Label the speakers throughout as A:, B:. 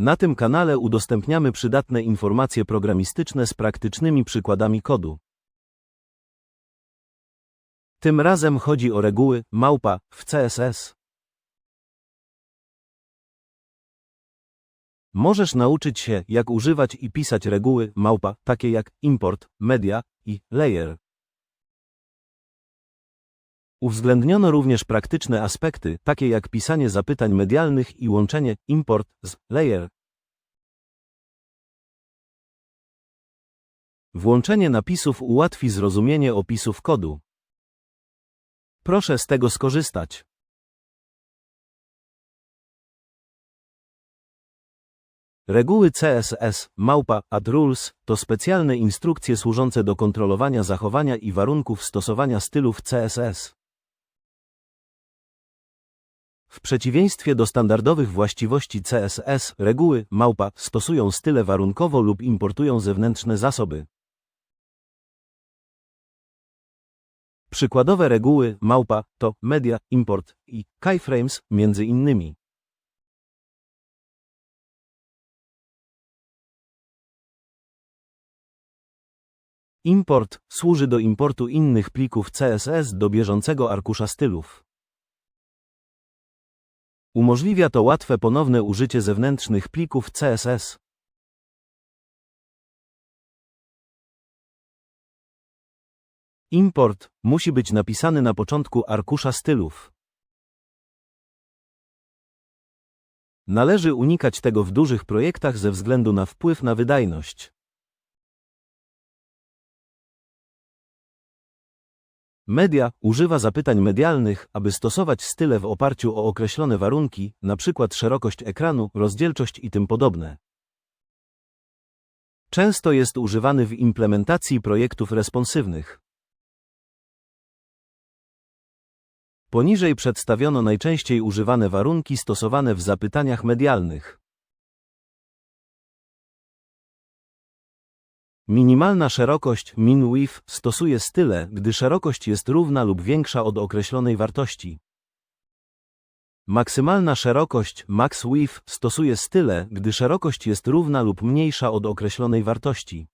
A: Na tym kanale udostępniamy przydatne informacje programistyczne z praktycznymi przykładami kodu. Tym razem chodzi o reguły małpa w CSS. Możesz nauczyć się, jak używać i pisać reguły małpa, takie jak import, media i layer. Uwzględniono również praktyczne aspekty, takie jak pisanie zapytań medialnych i łączenie import z layer. Włączenie napisów ułatwi zrozumienie opisów kodu. Proszę z tego skorzystać. Reguły CSS, małpa, add rules to specjalne instrukcje służące do kontrolowania zachowania i warunków stosowania stylów CSS. W przeciwieństwie do standardowych właściwości CSS, reguły małpa stosują style warunkowo lub importują zewnętrzne zasoby. Przykładowe reguły małpa to media, import i keyframes między innymi. Import służy do importu innych plików CSS do bieżącego arkusza stylów. Umożliwia to łatwe ponowne użycie zewnętrznych plików CSS. Import musi być napisany na początku arkusza stylów. Należy unikać tego w dużych projektach ze względu na wpływ na wydajność. Media używa zapytań medialnych, aby stosować style w oparciu o określone warunki, np. szerokość ekranu, rozdzielczość i tym podobne. Często jest używany w implementacji projektów responsywnych. Poniżej przedstawiono najczęściej używane warunki stosowane w zapytaniach medialnych. Minimalna szerokość min width stosuje style, gdy szerokość jest równa lub większa od określonej wartości. Maksymalna szerokość max width stosuje style, gdy szerokość jest równa lub mniejsza od określonej wartości.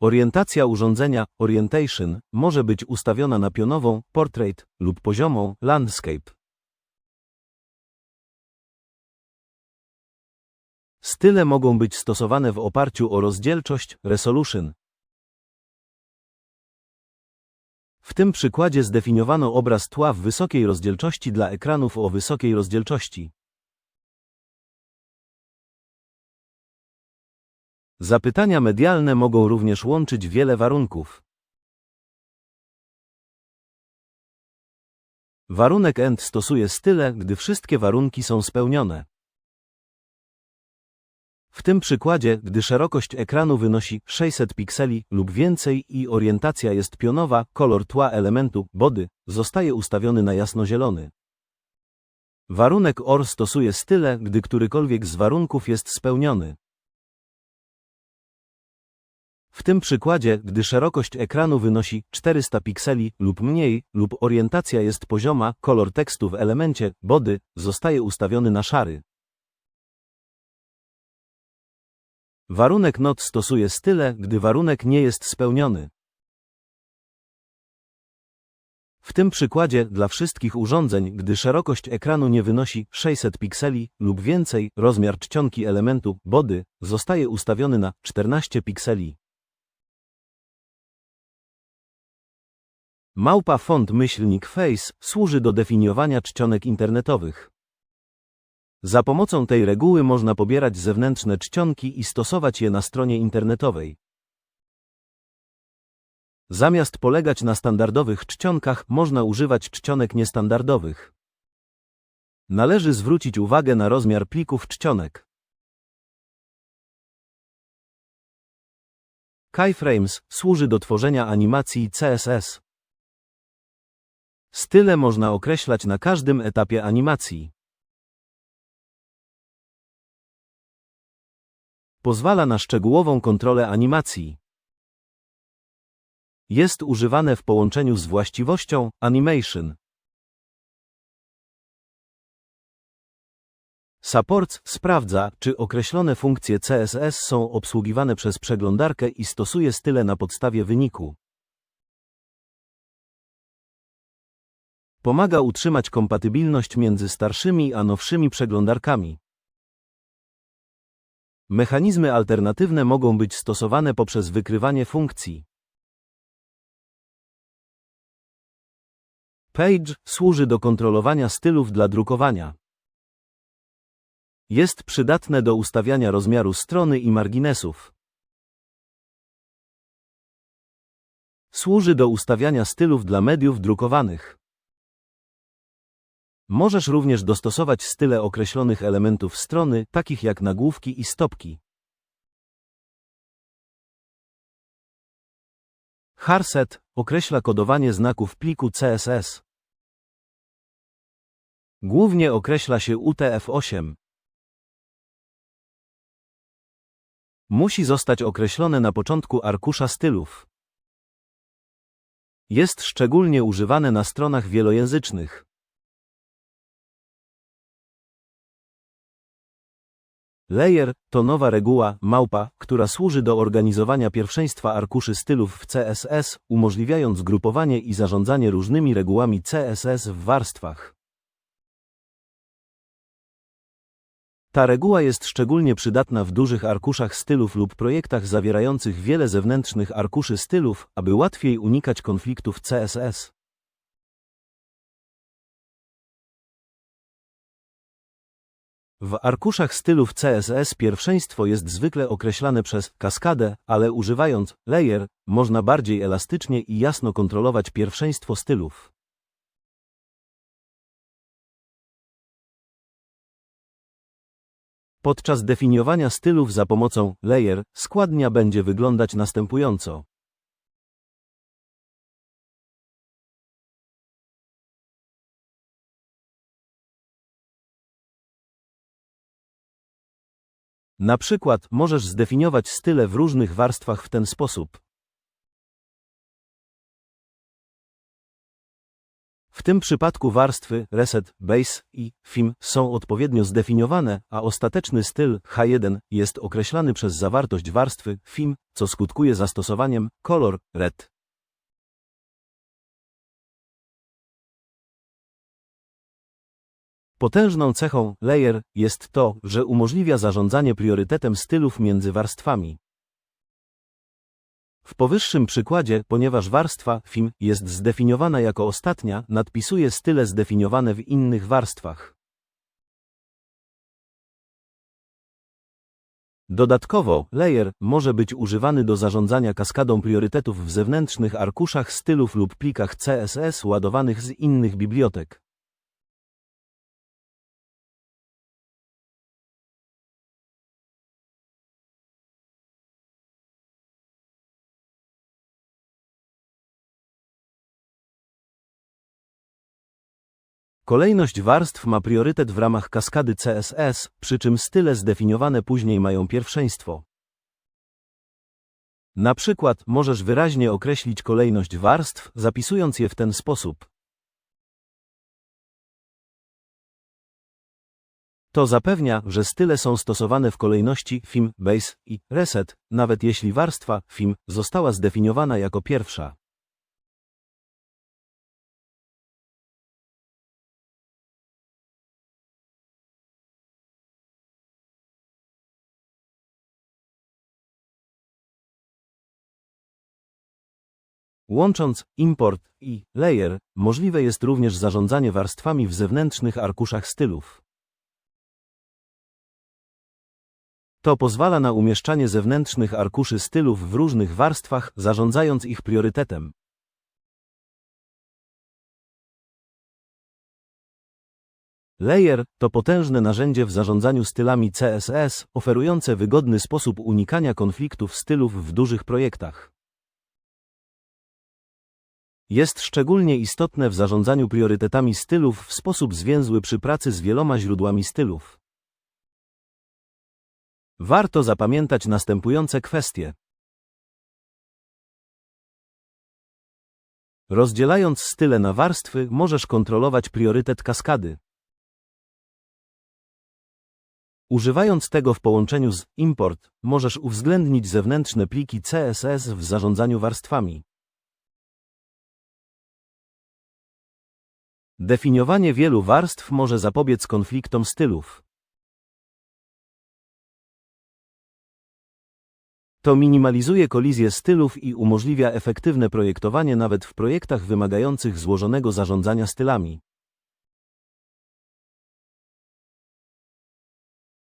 A: Orientacja urządzenia orientation może być ustawiona na pionową portrait lub poziomą landscape. Style mogą być stosowane w oparciu o rozdzielczość resolution. W tym przykładzie zdefiniowano obraz tła w wysokiej rozdzielczości dla ekranów o wysokiej rozdzielczości. Zapytania medialne mogą również łączyć wiele warunków. Warunek END stosuje style, gdy wszystkie warunki są spełnione. W tym przykładzie, gdy szerokość ekranu wynosi 600 pikseli lub więcej i orientacja jest pionowa, kolor tła elementu body zostaje ustawiony na jasnozielony. Warunek OR stosuje style, gdy którykolwiek z warunków jest spełniony. W tym przykładzie, gdy szerokość ekranu wynosi 400 pikseli lub mniej, lub orientacja jest pozioma, kolor tekstu w elemencie body zostaje ustawiony na szary. Warunek not stosuje style, gdy warunek nie jest spełniony. W tym przykładzie dla wszystkich urządzeń, gdy szerokość ekranu nie wynosi 600 pikseli lub więcej, rozmiar czcionki elementu body zostaje ustawiony na 14 pikseli. Małpa font myślnik face służy do definiowania czcionek internetowych. Za pomocą tej reguły można pobierać zewnętrzne czcionki i stosować je na stronie internetowej. Zamiast polegać na standardowych czcionkach, można używać czcionek niestandardowych. Należy zwrócić uwagę na rozmiar plików czcionek. Keyframes służy do tworzenia animacji CSS. Style można określać na każdym etapie animacji. Pozwala na szczegółową kontrolę animacji. Jest używane w połączeniu z właściwością animation. Supports sprawdza, czy określone funkcje CSS są obsługiwane przez przeglądarkę i stosuje style na podstawie wyniku. Pomaga utrzymać kompatybilność między starszymi a nowszymi przeglądarkami. Mechanizmy alternatywne mogą być stosowane poprzez wykrywanie funkcji. Page służy do kontrolowania stylów dla drukowania. Jest przydatne do ustawiania rozmiaru strony i marginesów. Służy do ustawiania stylów dla mediów drukowanych. Możesz również dostosować style określonych elementów strony, takich jak nagłówki i stopki. Harset określa kodowanie znaków pliku CSS. Głównie określa się UTF-8. Musi zostać określone na początku arkusza stylów. Jest szczególnie używane na stronach wielojęzycznych. Layer to nowa reguła, małpa, która służy do organizowania pierwszeństwa arkuszy stylów w CSS, umożliwiając grupowanie i zarządzanie różnymi regułami CSS w warstwach. Ta reguła jest szczególnie przydatna w dużych arkuszach stylów lub projektach zawierających wiele zewnętrznych arkuszy stylów, aby łatwiej unikać konfliktów CSS. W arkuszach stylów CSS pierwszeństwo jest zwykle określane przez kaskadę, ale używając layer można bardziej elastycznie i jasno kontrolować pierwszeństwo stylów. Podczas definiowania stylów za pomocą layer składnia będzie wyglądać następująco. Na przykład możesz zdefiniować style w różnych warstwach w ten sposób. W tym przypadku warstwy Reset, Base i Theme są odpowiednio zdefiniowane, a ostateczny styl H1 jest określany przez zawartość warstwy Theme, co skutkuje zastosowaniem Color Red. Potężną cechą layer jest to, że umożliwia zarządzanie priorytetem stylów między warstwami. W powyższym przykładzie, ponieważ warstwa film jest zdefiniowana jako ostatnia, nadpisuje style zdefiniowane w innych warstwach. Dodatkowo, layer może być używany do zarządzania kaskadą priorytetów w zewnętrznych arkuszach stylów lub plikach CSS ładowanych z innych bibliotek. Kolejność warstw ma priorytet w ramach kaskady CSS, przy czym style zdefiniowane później mają pierwszeństwo. Na przykład możesz wyraźnie określić kolejność warstw, zapisując je w ten sposób. To zapewnia, że style są stosowane w kolejności Theme, Base i Reset, nawet jeśli warstwa Theme została zdefiniowana jako pierwsza. Łącząc import i layer, możliwe jest również zarządzanie warstwami w zewnętrznych arkuszach stylów. To pozwala na umieszczanie zewnętrznych arkuszy stylów w różnych warstwach, zarządzając ich priorytetem. Layer to potężne narzędzie w zarządzaniu stylami CSS, oferujące wygodny sposób unikania konfliktów stylów w dużych projektach. Jest szczególnie istotne w zarządzaniu priorytetami stylów w sposób zwięzły przy pracy z wieloma źródłami stylów. Warto zapamiętać następujące kwestie. Rozdzielając style na warstwy, możesz kontrolować priorytet kaskady. Używając tego w połączeniu z import, możesz uwzględnić zewnętrzne pliki CSS w zarządzaniu warstwami. Definiowanie wielu warstw może zapobiec konfliktom stylów. To minimalizuje kolizję stylów i umożliwia efektywne projektowanie nawet w projektach wymagających złożonego zarządzania stylami.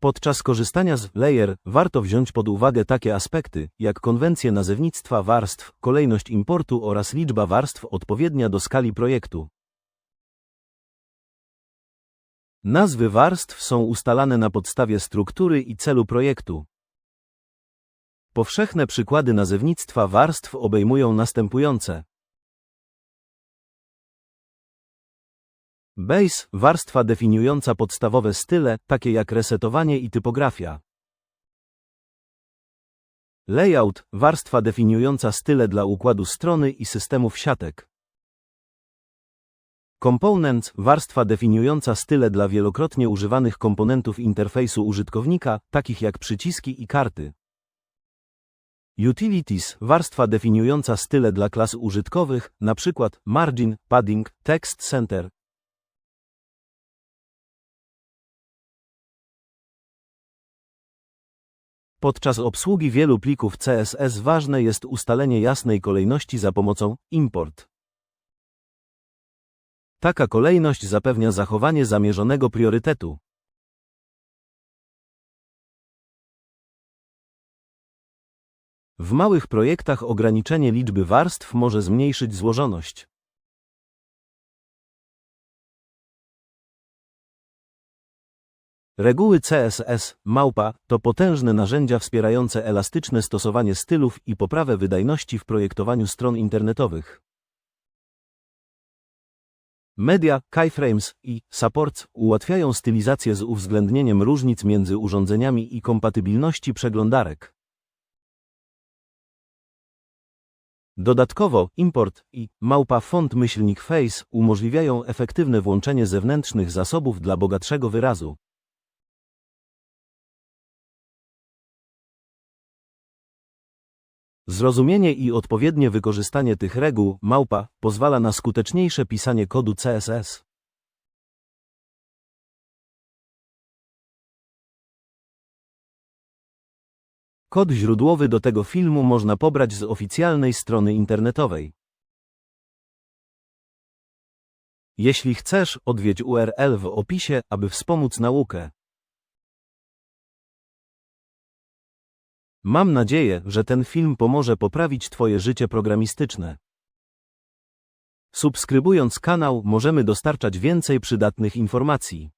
A: Podczas korzystania z Layer warto wziąć pod uwagę takie aspekty, jak konwencje nazewnictwa warstw, kolejność importu oraz liczba warstw odpowiednia do skali projektu. Nazwy warstw są ustalane na podstawie struktury i celu projektu. Powszechne przykłady nazewnictwa warstw obejmują następujące. Base – warstwa definiująca podstawowe style, takie jak resetowanie i typografia. Layout – warstwa definiująca style dla układu strony i systemów siatek. Components – warstwa definiująca style dla wielokrotnie używanych komponentów interfejsu użytkownika, takich jak przyciski i karty. Utilities – warstwa definiująca style dla klas użytkowych, np. margin, padding, text center. Podczas obsługi wielu plików CSS ważne jest ustalenie jasnej kolejności za pomocą import. Taka kolejność zapewnia zachowanie zamierzonego priorytetu. W małych projektach ograniczenie liczby warstw może zmniejszyć złożoność. Reguły CSS, małpa, to potężne narzędzia wspierające elastyczne stosowanie stylów i poprawę wydajności w projektowaniu stron internetowych. Media, keyframes i supports ułatwiają stylizację z uwzględnieniem różnic między urządzeniami i kompatybilności przeglądarek. Dodatkowo import i małpa font myślnik face umożliwiają efektywne włączenie zewnętrznych zasobów dla bogatszego wyrazu. Zrozumienie i odpowiednie wykorzystanie tych reguł małpa pozwala na skuteczniejsze pisanie kodu CSS. Kod źródłowy do tego filmu można pobrać z oficjalnej strony internetowej. Jeśli chcesz, odwiedź URL w opisie, aby wspomóc naukę. Mam nadzieję, że ten film pomoże poprawić Twoje życie programistyczne. Subskrybując kanał, możemy dostarczać więcej przydatnych informacji.